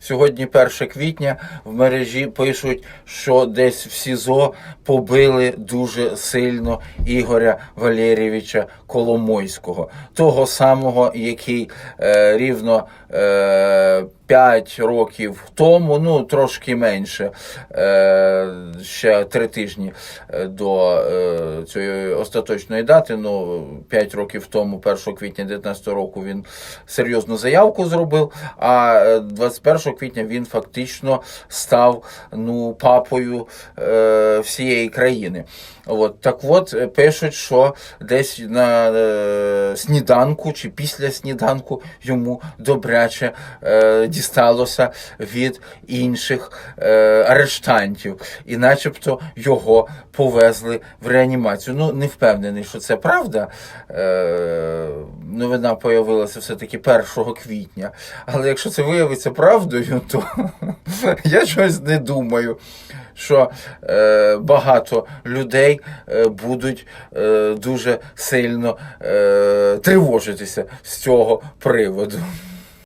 Сьогодні 1 квітня. В мережі пишуть, що десь в СІЗО побили дуже сильно Ігоря Валерійовича Коломойського, того самого, який е, рівно е, 5 років тому, ну трошки менше, е, ще три тижні е, до е, цієї остаточної дати. Ну 5 років тому, 1 квітня 2019 року, він серйозну заявку зробив. А е, 21 квітня він фактично став ну папою всієї країни. От так от пишуть, що десь на е, сніданку чи після сніданку йому добряче е, дісталося від інших е, арештантів, і начебто його повезли в реанімацію. Ну, не впевнений, що це правда. Е, новина появилася все-таки 1 квітня. Але якщо це виявиться правдою, то я щось не думаю, що е, багато людей е, будуть е, дуже сильно е, тривожитися з цього приводу.